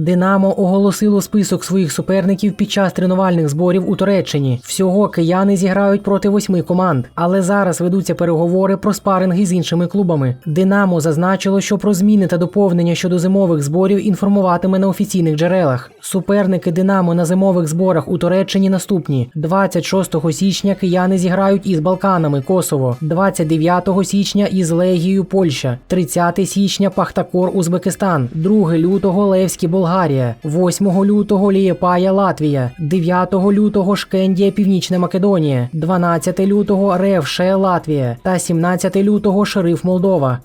Динамо оголосило список своїх суперників під час тренувальних зборів у Туреччині. Всього кияни зіграють проти восьми команд, але зараз ведуться переговори про спаринги з іншими клубами. Динамо зазначило, що про зміни та доповнення щодо зимових зборів інформуватиме на офіційних джерелах. Суперники Динамо на зимових зборах у Туреччині наступні: 26 січня кияни зіграють із Балканами Косово, 29 січня із Легією Польща, 30 січня Пахтакор Узбекистан, 2 лютого Левські Левський Болгарія, 8 лютого Лієпая Латвія, 9 лютого Шкендія Північна Македонія, 12 лютого Ревше Латвія. Та 17 лютого Шериф Молдова.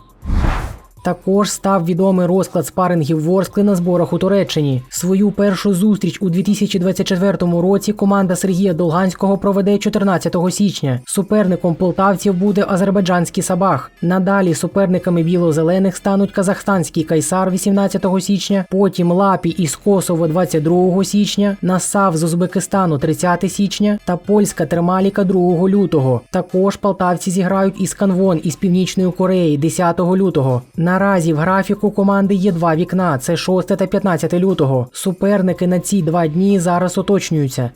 Також став відомий розклад спарингів Ворскли на зборах у Туреччині. Свою першу зустріч у 2024 році команда Сергія Долганського проведе 14 січня. Суперником полтавців буде азербайджанський Сабах. Надалі суперниками біло-зелених стануть казахстанський Кайсар 18 січня, потім Лапі із Косово 22 січня, Насав з Узбекистану 30 січня та польська Термаліка 2 лютого. Також полтавці зіграють із Канвон із Північної Кореї 10 лютого. Наразі в графіку команди є два вікна: це 6 та 15 лютого. Суперники на ці два дні зараз уточнюються.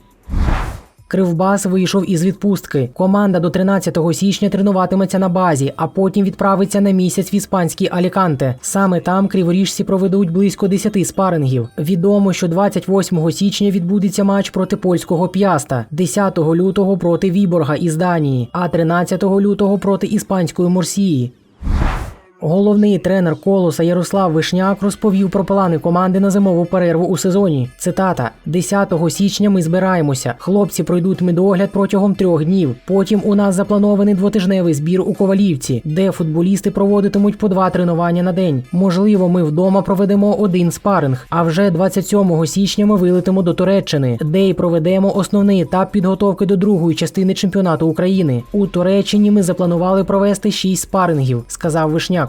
Кривбас вийшов із відпустки. Команда до 13 січня тренуватиметься на базі, а потім відправиться на місяць в іспанський Аліканте. Саме там криворіжці проведуть близько 10 спарингів. Відомо, що 28 січня відбудеться матч проти польського п'яста, 10 лютого проти Віборга із Данії, а 13 лютого проти іспанської Мурсії. Головний тренер колоса Ярослав Вишняк розповів про плани команди на зимову перерву у сезоні. Цитата: 10 січня ми збираємося. Хлопці пройдуть медогляд протягом трьох днів. Потім у нас запланований двотижневий збір у Ковалівці, де футболісти проводитимуть по два тренування на день. Можливо, ми вдома проведемо один спаринг. А вже 27 січня ми вилетимо до Туреччини, де й проведемо основний етап підготовки до другої частини чемпіонату України. У Туреччині ми запланували провести шість спарингів, сказав Вишняк.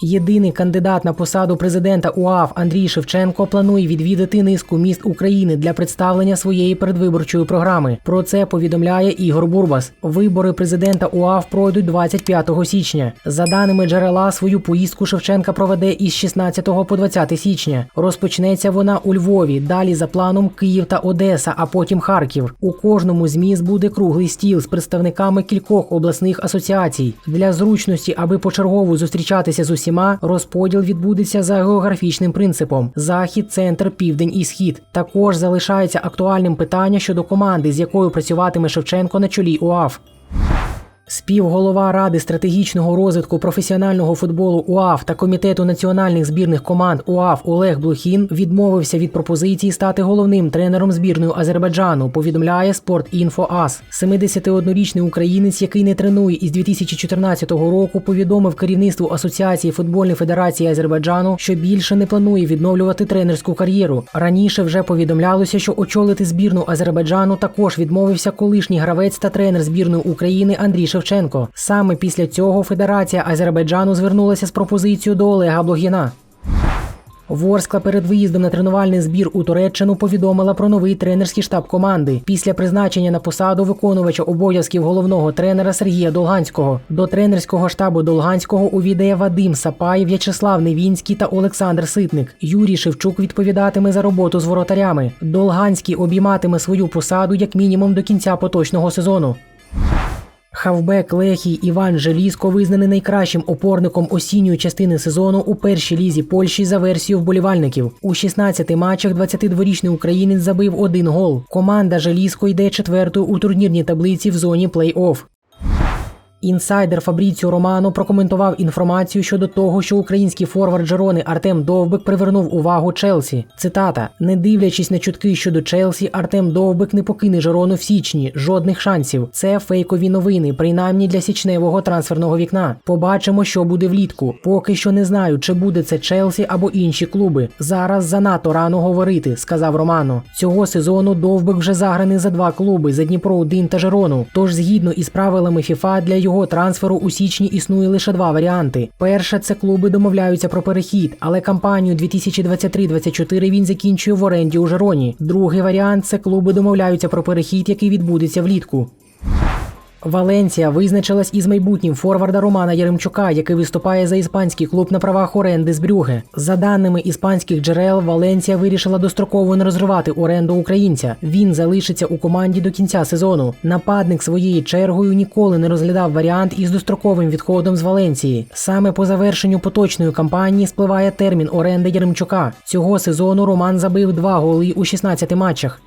Єдиний кандидат на посаду президента УАФ Андрій Шевченко планує відвідати низку міст України для представлення своєї передвиборчої програми. Про це повідомляє Ігор Бурбас. Вибори президента УАФ пройдуть 25 січня. За даними джерела, свою поїздку Шевченка проведе із 16 по 20 січня. Розпочнеться вона у Львові. Далі за планом Київ та Одеса, а потім Харків. У кожному з міст буде круглий стіл з представниками кількох обласних асоціацій. Для зручності, аби почергово зустрічатися з усіма, розподіл відбудеться за географічним принципом: захід, центр, південь і схід. Також залишається актуальним питання щодо команди, з якою працюватиме Шевченко на чолі УАФ. Співголова Ради стратегічного розвитку професіонального футболу УАФ та комітету національних збірних команд УАФ Олег Блохін відмовився від пропозиції стати головним тренером збірної Азербайджану. Повідомляє Спортінфо АС. 71-річний українець, який не тренує із 2014 року, повідомив керівництву Асоціації футбольної федерації Азербайджану, що більше не планує відновлювати тренерську кар'єру. Раніше вже повідомлялося, що очолити збірну Азербайджану також відмовився колишній гравець та тренер збірної України Андрій Шевченко. Саме після цього Федерація Азербайджану звернулася з пропозицією до Олега Блогіна. Ворскла перед виїздом на тренувальний збір у Туреччину повідомила про новий тренерський штаб команди після призначення на посаду виконувача обов'язків головного тренера Сергія Долганського. До тренерського штабу Долганського увійде Вадим Сапай, В'ячеслав Невінський та Олександр Ситник. Юрій Шевчук відповідатиме за роботу з воротарями. Долганський обійматиме свою посаду як мінімум до кінця поточного сезону. Хавбек Лехій Іван Желізко визнаний найкращим опорником осінньої частини сезону у першій лізі Польщі за версією вболівальників. У 16 матчах 22-річний українець забив один гол. Команда Желізко йде четвертою у турнірній таблиці в зоні плей-офф. Інсайдер Фабріціо Романо прокоментував інформацію щодо того, що український форвард Джерони Артем Довбик привернув увагу Челсі. Цитата: не дивлячись на чутки щодо Челсі, Артем Довбик не покине Жерону в січні. Жодних шансів. Це фейкові новини, принаймні для січневого трансферного вікна. Побачимо, що буде влітку. Поки що не знаю, чи буде це Челсі або інші клуби. Зараз занадто рано говорити, сказав Романо. Цього сезону Довбик вже заграний за два клуби за Дніпро 1 та Жерону. Тож, згідно із правилами ФІФА, для його трансферу у січні існує лише два варіанти. Перше, це клуби домовляються про перехід, але кампанію 2023-2024 він закінчує в оренді у Жероні. Другий варіант це клуби домовляються про перехід, який відбудеться влітку. Валенція визначилась із майбутнім форварда Романа Яремчука, який виступає за іспанський клуб на правах оренди з Брюге. За даними іспанських джерел, Валенція вирішила достроково не розривати оренду українця. Він залишиться у команді до кінця сезону. Нападник своєю чергою ніколи не розглядав варіант із достроковим відходом з Валенції. Саме по завершенню поточної кампанії спливає термін оренди Яремчука. Цього сезону Роман забив два голи у 16 матчах.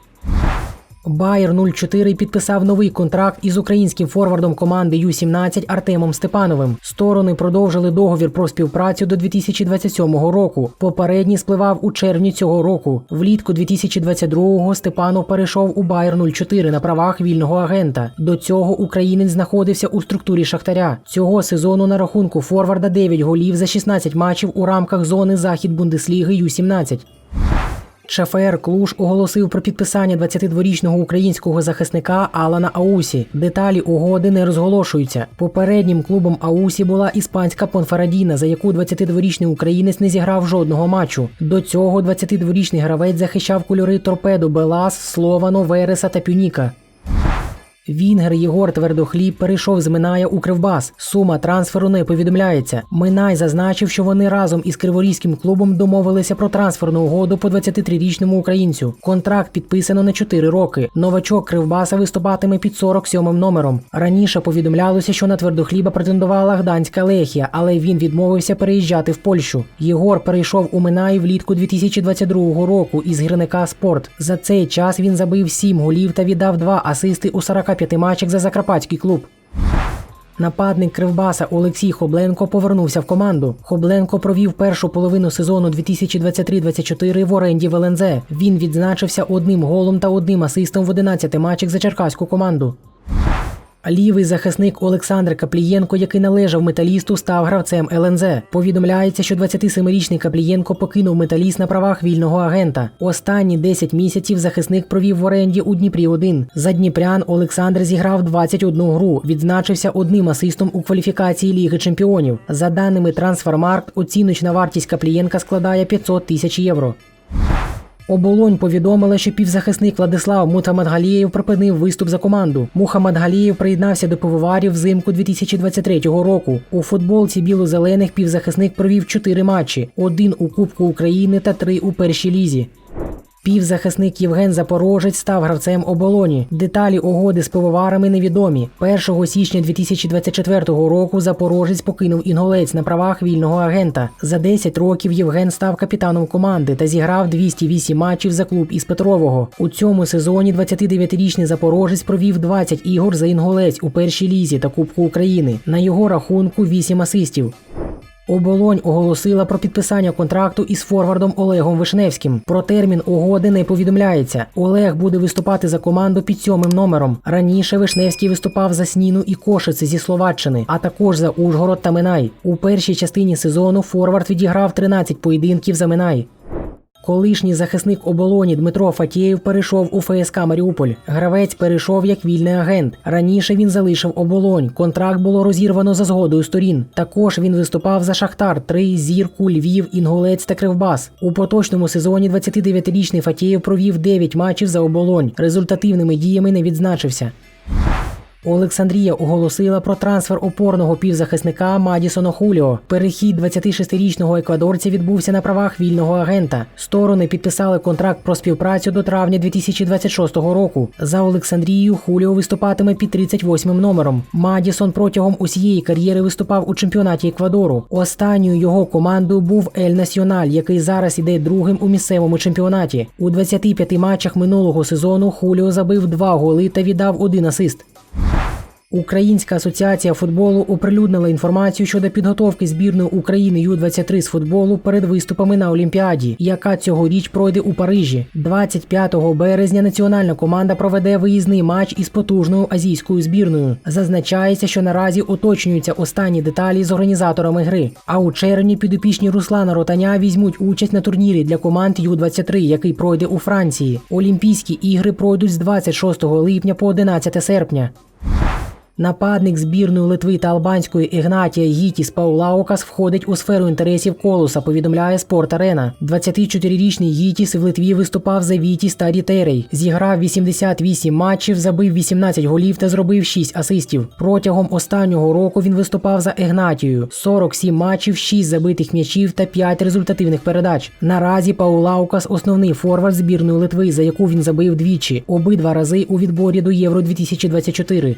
Байер 04 підписав новий контракт із українським форвардом команди Ю-17 Артемом Степановим. Сторони продовжили договір про співпрацю до 2027 року. Попередній спливав у червні цього року. Влітку 2022-го Степанов перейшов у Байер 04 на правах вільного агента. До цього українець знаходився у структурі Шахтаря. Цього сезону на рахунку форварда 9 голів за 16 матчів у рамках зони Захід Бундесліги Ю-17. ШФР Клуж оголосив про підписання 22-річного українського захисника Алана Аусі. Деталі угоди не розголошуються. Попереднім клубом Аусі була іспанська Понфарадіна, за яку 22-річний українець не зіграв жодного матчу. До цього 22-річний гравець захищав кольори торпедо Белас, Словано, Вереса та Пюніка. Вінгер Єгор Твердохліб перейшов з Миная у Кривбас. Сума трансферу не повідомляється. Минай зазначив, що вони разом із криворізьким клубом домовилися про трансферну угоду по 23-річному українцю. Контракт підписано на 4 роки. Новачок Кривбаса виступатиме під 47-м номером. Раніше повідомлялося, що на твердохліба претендувала Гданська Лехія, але він відмовився переїжджати в Польщу. Єгор перейшов у Минай влітку 2022 року із гірника Спорт. За цей час він забив 7 голів та віддав 2 асисти у 45 матчів за Закарпатський клуб. Нападник Кривбаса Олексій Хобленко повернувся в команду. Хобленко провів першу половину сезону 2023-24 в оренді в ЛНЗ. Він відзначився одним голом та одним асистом в 11 матчах за черкаську команду. Лівий захисник Олександр Каплієнко, який належав металісту, став гравцем ЛНЗ. Повідомляється, що 27-річний Каплієнко покинув металіст на правах вільного агента. Останні 10 місяців захисник провів в оренді у Дніпрі 1 За Дніпрян Олександр зіграв 21 гру, відзначився одним асистом у кваліфікації Ліги Чемпіонів. За даними Трансфермаркт, оціночна вартість Каплієнка складає 500 тисяч євро. Оболонь повідомила, що півзахисник Владислав Мутамадгалієв припинив виступ за команду. Мухамадгалієв приєднався до пивоварів взимку 2023 року. У футболці біло-зелених півзахисник провів чотири матчі: один у Кубку України та три у першій лізі. Півзахисник Євген Запорожець став гравцем оболоні. Деталі угоди з пивоварами невідомі. 1 січня 2024 року Запорожець покинув інгулець на правах вільного агента. За 10 років Євген став капітаном команди та зіграв 208 матчів за клуб із Петрового. У цьому сезоні 29-річний Запорожець провів 20 ігор за інгулець у першій лізі та Кубку України. На його рахунку 8 асистів. Оболонь оголосила про підписання контракту із форвардом Олегом Вишневським. Про термін угоди не повідомляється. Олег буде виступати за команду під сьомим номером. Раніше Вишневський виступав за Сніну і Кошице зі Словаччини, а також за Ужгород та Минай. У першій частині сезону форвард відіграв 13 поєдинків за Минай. Колишній захисник оболоні Дмитро Фатєєв перейшов у ФСК Маріуполь. Гравець перейшов як вільний агент. Раніше він залишив оболонь. Контракт було розірвано за згодою сторін. Також він виступав за Шахтар, Три, Зірку, Львів, Інгулець та Кривбас. У поточному сезоні 29-річний Фатєєв провів 9 матчів за оболонь. Результативними діями не відзначився. Олександрія оголосила про трансфер опорного півзахисника Мадісона Хуліо. Перехід 26-річного еквадорця відбувся на правах вільного агента. Сторони підписали контракт про співпрацю до травня 2026 року. За Олександрією Хуліо виступатиме під 38 номером. Мадісон протягом усієї кар'єри виступав у чемпіонаті Еквадору. Останньою його командою був Ель Національ, який зараз іде другим у місцевому чемпіонаті. У 25 матчах минулого сезону Хуліо забив два голи та віддав один асист. Українська асоціація футболу оприлюднила інформацію щодо підготовки збірної України Ю-23 з футболу перед виступами на Олімпіаді, яка цьогоріч пройде у Парижі. 25 березня національна команда проведе виїзний матч із потужною азійською збірною. Зазначається, що наразі уточнюються останні деталі з організаторами гри. А у червні підопічні Руслана Ротаня візьмуть участь на турнірі для команд Ю-23, який пройде у Франції. Олімпійські ігри пройдуть з 26 липня по 11 серпня. Нападник збірної Литви та Албанської Ігнатія Гітіс Паулаукас входить у сферу інтересів Колуса, повідомляє Спорт Арена. 24-річний Гітіс в Литві виступав за Вітіс та Рітерей. Зіграв 88 матчів, забив 18 голів та зробив 6 асистів. Протягом останнього року він виступав за Ігнатією. 47 матчів, 6 забитих м'ячів та 5 результативних передач. Наразі Паулаукас основний форвард збірної Литви, за яку він забив двічі, обидва рази у відборі до Євро 2024.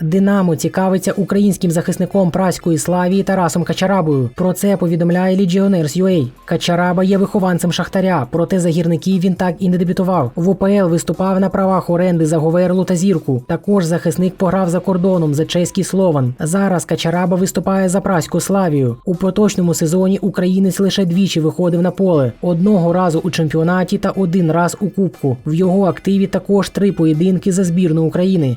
Динамо цікавиться українським захисником праської Славії Тарасом Качарабою. Про це повідомляє Legionnaires.ua. Качараба є вихованцем Шахтаря, проте за гірників він так і не дебютував. В УПЛ виступав на правах оренди за Говерлу та Зірку. Також захисник пограв за кордоном за чеський Слован. Зараз Качараба виступає за праську Славію. У поточному сезоні українець лише двічі виходив на поле: одного разу у чемпіонаті та один раз у кубку. В його активі також три поєдинки за збірну України.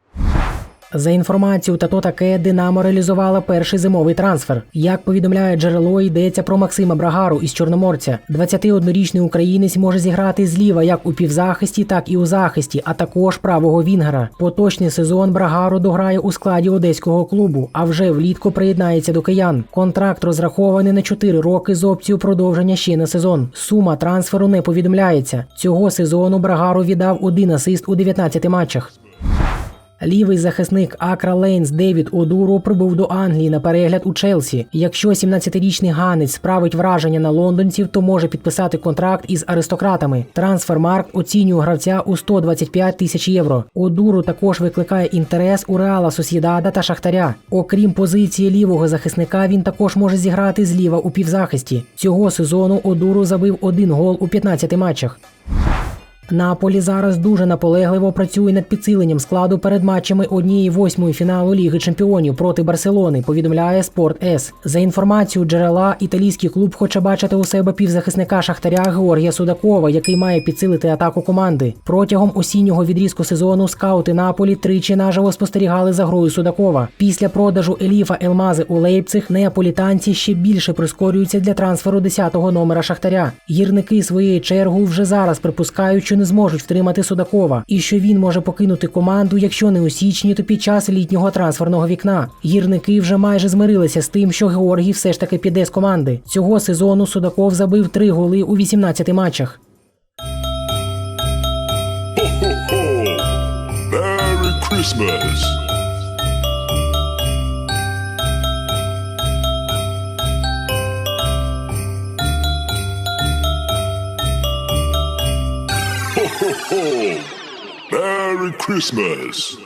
За інформацією та то таке, Динамо реалізувала перший зимовий трансфер. Як повідомляє джерело, йдеться про Максима Брагару із Чорноморця. 21-річний українець може зіграти зліва як у півзахисті, так і у захисті, а також правого вінгера. Поточний сезон Брагару дограє у складі одеського клубу, а вже влітку приєднається до киян. Контракт розрахований на 4 роки з опцією продовження ще на сезон. Сума трансферу не повідомляється. Цього сезону Брагару віддав один асист у 19 матчах. Лівий захисник Акра Лейнс Девід Одуро прибув до Англії на перегляд у Челсі. Якщо 17-річний ганець справить враження на лондонців, то може підписати контракт із аристократами. Трансфермаркт оцінює гравця у 125 тисяч євро. Одуру також викликає інтерес у Реала Сосєдада та Шахтаря. Окрім позиції лівого захисника, він також може зіграти зліва у півзахисті. Цього сезону Одуру забив один гол у 15 матчах. Наполі зараз дуже наполегливо працює над підсиленням складу перед матчами однієї восьмої фіналу Ліги Чемпіонів проти Барселони. Повідомляє Спорт С. За інформацією джерела, італійський клуб хоче бачити у себе півзахисника Шахтаря Георгія Судакова, який має підсилити атаку команди. Протягом осіннього відрізку сезону скаути Наполі тричі наживо спостерігали за грою Судакова. Після продажу Еліфа Елмази у Лейпциг неаполітанці ще більше прискорюються для трансферу 10-го номера Шахтаря. Гірники своєю чергою вже зараз припускають, що не зможуть втримати Судакова, і що він може покинути команду, якщо не у січні, то під час літнього трансферного вікна. Гірники вже майже змирилися з тим, що Георгій все ж таки піде з команди. Цього сезону Судаков забив три голи у 18 матчах. Christmas. Christmas.